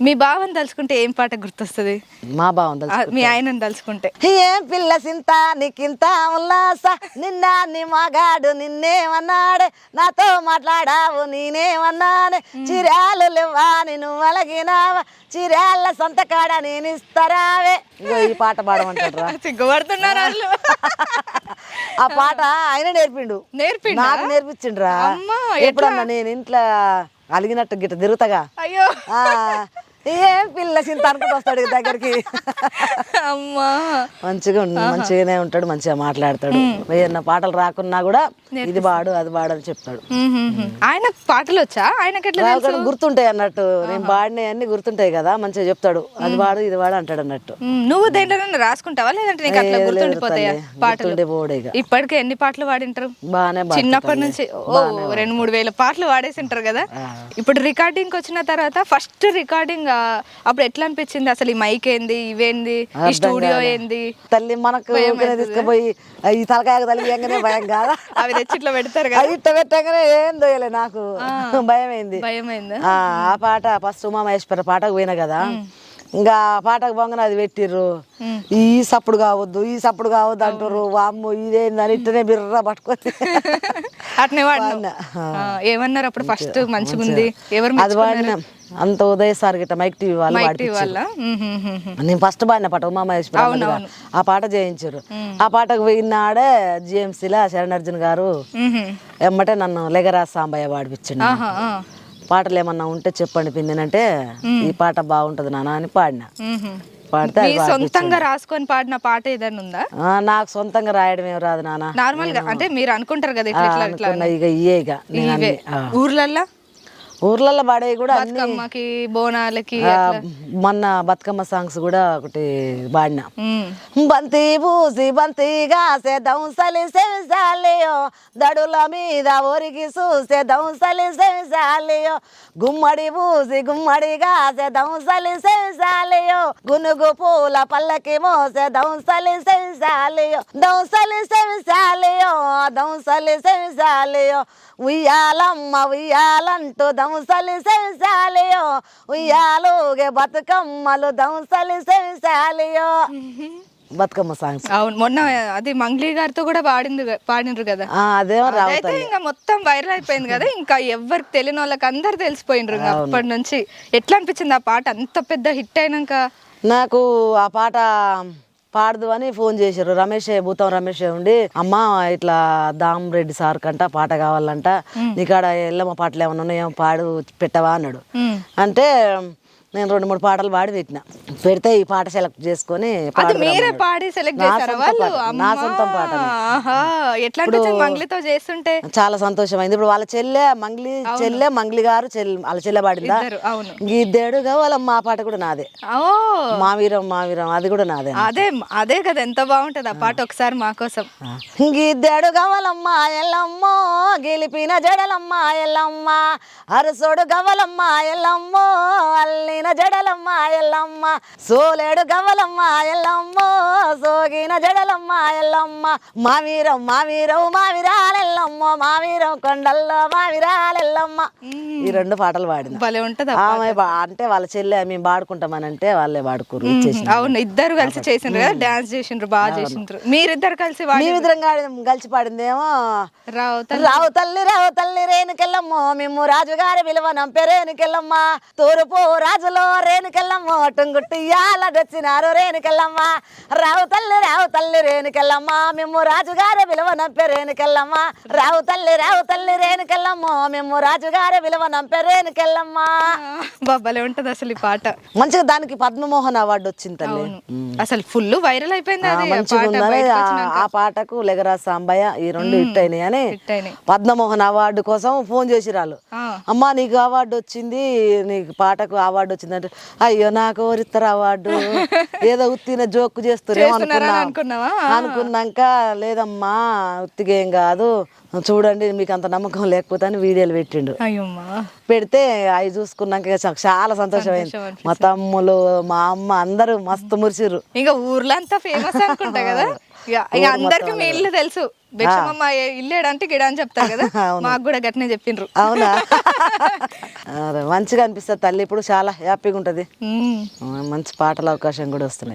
మీ బావని తలుచుకుంటే ఏం పాట గుర్తొస్తుంది? మా ఆ, మీ ఆయనని తలుచుకుంటే. ఏం పిల్ల సింత నీకింత ఉల్లాస నిన్న నీ మగాడు నిన్నేమన్నాడే? నాతో మాట్లాడావు నేనేమన్నానే? చిరాలు లేవా నేను అలగినావా? చిరాళ్ళ సంతకాడ నేను ఇస్తారావే ఇగో ఈ పాట పాడమంటారా సిగ్గుపడుతున్నారు వాళ్ళు. ఆ పాట ఆయన నేర్పిండు. నేర్పిండా? నాకు నేర్పించిండ్రా. అమ్మా, ఎప్పుడన్నా నేను ఇంట్లో అలిగినట్టు గిట్ట తిరుగుతాగా. అయ్యో. ఆ, ఏం పిల్ల సింత అనుకుంటూ వస్తాడు దగ్గరికి. అమ్మా. మంచిగా ఉండు మంచిగానే ఉంటాడు మంచిగా మాట్లాడతాడు. ఏదన్నా పాటలు రాకున్నా కూడా ఇది పాడు అది పాడు అని చెప్తాడు. ఆయన పాటలు వచ్చా? ఆయనకి ఎట్లా గుర్తుంటాయి అన్నట్టు. నేను పాడినవి అన్ని గుర్తుంటాయి కదా మంచిగా చెప్తాడు. అది పాడు ఇది పాడు అంటాడు అన్నట్టు. మ్మ్, నువ్వు దేంట్లోనైనా రాసుకుంటావా? లేదంటే నీకు అట్లా గుర్తుండిపోతాయా. పాటలు? గుర్తుండే పోడే ఇక. ఇప్పటికే ఎన్ని పాటలు పాడింటారు బాగానే పాడుతా చిన్నప్పటి. నుంచి ఓ రెండు మూడు వేల పాటలు వాడేసింటారు కదా. ఇప్పుడు రికార్డింగ్ వచ్చిన తర్వాత ఫస్ట్ రికార్డింగ్ అప్పుడు ఎట్లా అనిపించింది అసలు ఈ మైక్ ఏంది? ఇవేంది? ఈ స్టూడియో ఏంది? తల్లి మనకు తీసుకుపోయి ఈ తలకాయ తల్లి ఎంగనే భయం కాదా? అవి తెచ్చి ఇట్లా పెడతారు కదా. అది ఇట్ట పెట్టగానే ఏం దోయలే నాకు. భయం అయింది. భయమైందా? ఆ ఆ పాట ఫస్ట్ ఉమామహేశ్వర పాటకు పోయినా కదా. ఇంకా ఆ పాటకు పోగానే అది పెట్టిర్రు. ఈ సప్పుడు కావద్దు ఈ సప్పుడు కావద్దు అంటారు వామ్ము ఇదేందని ఇట్టనే బిర్ర పట్టుకొని అట్నే వాడినా. ఏమన్నారు అప్పుడు ఫస్ట్ మంచిగా ఉంది? ఎవరు అది వాడిన. అంత ఉదయ్ సార్ గిట్ట మైక్ టీవీ వాళ్ళు. నేను ఫస్ట్ పాడిన పాట ఉమామహేశ్వర అన్నదిగా. ఆ పాట చేయించారు ఆ పాటకు పోయినాడే జిఎంసీలో శరణర్జున్ గారు మ్మ్. ఎమ్మటే నన్ను లెగరా సాంబయ్య పాడిపించండి. పాటలు ఏమన్నా ఉంటే చెప్పండి పిన్నినంటే ఈ పాట బాగుంటది నాన్న అని పాడిన. పాడితే మీ సొంతంగా రాసుకొని పాడిన పాట ఏదైనా ఉందా? నాకు సొంతంగా రాయడం ఏం రాదు నాన్న. నార్మల్గా అంటే మీరు అనుకుంటారు కదా ఇట్లా ఇక ఇయే ఇక. ఊర్లల్లో? ఊర్లలో పాడేవి కూడా అన్ని బతుకమ్మకి బోనాలకి మొన్న బతుకమ్మ సాంగ్స్ కూడా ఒకటి పాడిన. బంతి పూసి బంతిగా దంసలి సెవిసాలియో దడుల మీద ఒరిగి చూసే దంసలి సెవిసాలియో గుమ్మడి పూసి గుమ్మడిగా దంసలి సెవిసాలియో గునుగు పూల పల్లకి మోసే దంసలి సెవిసాలియో దంసలి సెవిసాలియో. దంసలి సెవిసాలియో ఉయ్యాలమ్మ ఉయ్యాలంటూ దంసలి సెవిసాలియో ఉయ్యాలుగే బతుకమ్మలు దంసలి సెవిసాలియో బతుకమ్మ సాంగ్స్. అవును మొన్న అది మంగ్లీ గారితో కూడా పాడింది పాడినరు కదా. అయితే ఇంకా మొత్తం వైరల్ అయిపోయింది కదా ఇంకా ఎవరికి తెలియని వాళ్ళకి అందరు తెలిసిపోయినరు అప్పటి నుంచి. ఎట్లా అనిపించింది ఆ పాట? అంత పెద్ద హిట్ అయినాక? నాకు ఆ పాట పాడదు అని ఫోన్ చేశారు. రమేష్ భూతం రమేష్ ఉండి అమ్మ ఇట్లా దామ్ రెడ్డి సార్ కంట పాట కావాలంట. నీకాడ ఎల్లమ్మ పాటలు ఏమన్నా ఉన్నాయో పాడు పెట్టవా అన్నాడు. అంటే నేను రెండు మూడు పాటలు పాడి పెట్టిన. పెడితే ఈ పాట సెలెక్ట్ చేసుకొని మీరే. పాడి సెలెక్ట్ చేశారా వాళ్ళు? నా. సొంతం పాట ఎట్లా మంగ్లీతో చేస్తుంటే? చాలా సంతోషమైంది. ఇప్పుడు వాళ్ళ చెల్లె మంగ్లీ చెల్లె మంగ్లీ గారు చెల్లి వాళ్ళ చెల్లె పాడిందా? గీద్దేడు కావాలమ్మ ఆ పాట కూడా నాదే. ఓ! మా వీరం మా వీరం అది కూడా నాదే అదే అదే కదా ఎంత బాగుంటది ఆ పాట ఒకసారి మా కోసం. గిద్దెడు గవలమ్మ ఎల్లమ్మ గెలిపిన జడలమ్మ ఎల్లమ్మ అరసోడు గవలమ్మ ఎల్లమ్మ అల్లిన జడలమ్మ ఎల్లమ్మ. సోలేడు గవలమ్మ ఎల్లమ్మ. సోగిన జడలమ్మ ఎల్లమ్మ. మా వీరం మా వీరం మా వీరాలెల్లమ్మ మా వీరం కొండల్లో మా వీరాలెల్లమ్మ ఈ రెండు పాటలు పాడింది భలే ఉంటది ఆమె అంటే వాళ్ళ చెల్లె మేము పాడుకుంటామని అంటే వాళ్ళే పాడుకోరు అవును ఇద్దరు కలిసి చేసిండ్రు కదా డాన్స్ చేసిండ్రు బాగా చేసిండ్రు. మీరిద్దరు కలిసి మేమిద్దరం కలిసి పాడిందేమో రావు రావు తల్లి రావు తల్లి రేణుకెళ్ళమ్మో. మేము రాజుగారి విలువ నంపే రేణుకెళ్ళమ్మ. తూర్పు రాజులో రేణుకెళ్ళమ్మో టుంగుట్టియాల వచ్చినారు రేణుకెళ్ళమ్మ. రావు తల్లి రావు తల్లి రేణుకెళ్ళమ్మ. మేము రాజుగారి విలువ నంపే రేణుకెళ్ళమ్మ. రావు తల్లి రావు తల్లి రేణుకెళ్ళమ్మో. మేము రాజుగారి విలువ నంపే రేణుకెళ్ళమ్మ. బాబాలే ఉంటది అసలు ఈ పాట. మంచిగా దానికి పద్మమోహన్ అవార్డు వచ్చింది తల్లి. అసలు ఫుల్ వైరల్ అయిపోయింది ఆ, పాటకు లెగరా సాంబయ్య ఈ రెండు హిట్ అయినాయి అని పద్మమోహన్ అవార్డు కోసం ఫోన్ చేసిరాళ్ళు ఆ. అమ్మా నీకు అవార్డు వచ్చింది నీకు పాటకు అవార్డు వచ్చింది అంటే అయ్యో నాకు ఎవరిస్తారు అవార్డు? ఏదో ఉత్తిన జోక్ చేస్తున్నారని అనుకున్నా అనుకున్నావా? అనుకున్నాక లేదమ్మా ఉత్తిగా ఏం కాదు. చూడండి మీకు అంత నమ్మకం లేకపోతే అని వీడియోలు పెట్టిండు. పెడితే అవి చూసుకున్నాక చాలా సంతోషమైంది. సంతోషం మా తమ్ములు మా అమ్మ అందరూ మస్తు మురిసిర్రు. ఇంకా ఊర్లో అంతా ఫేమస్ అనుకుంటా కదా? అందరికి మీ ఇల్లు తెలుసు. ఏ- ఇల్లేడంటే గిడ అని చెప్తారు కదా. మాకు కూడా గట్టినే చెప్పిండ్రు అవునా మంచిగా అనిపిస్తుంది తల్లి ఇప్పుడు చాలా హ్యాపీగా ఉంటుంది. మంచి పాటల అవకాశం కూడా వస్తున్నాయి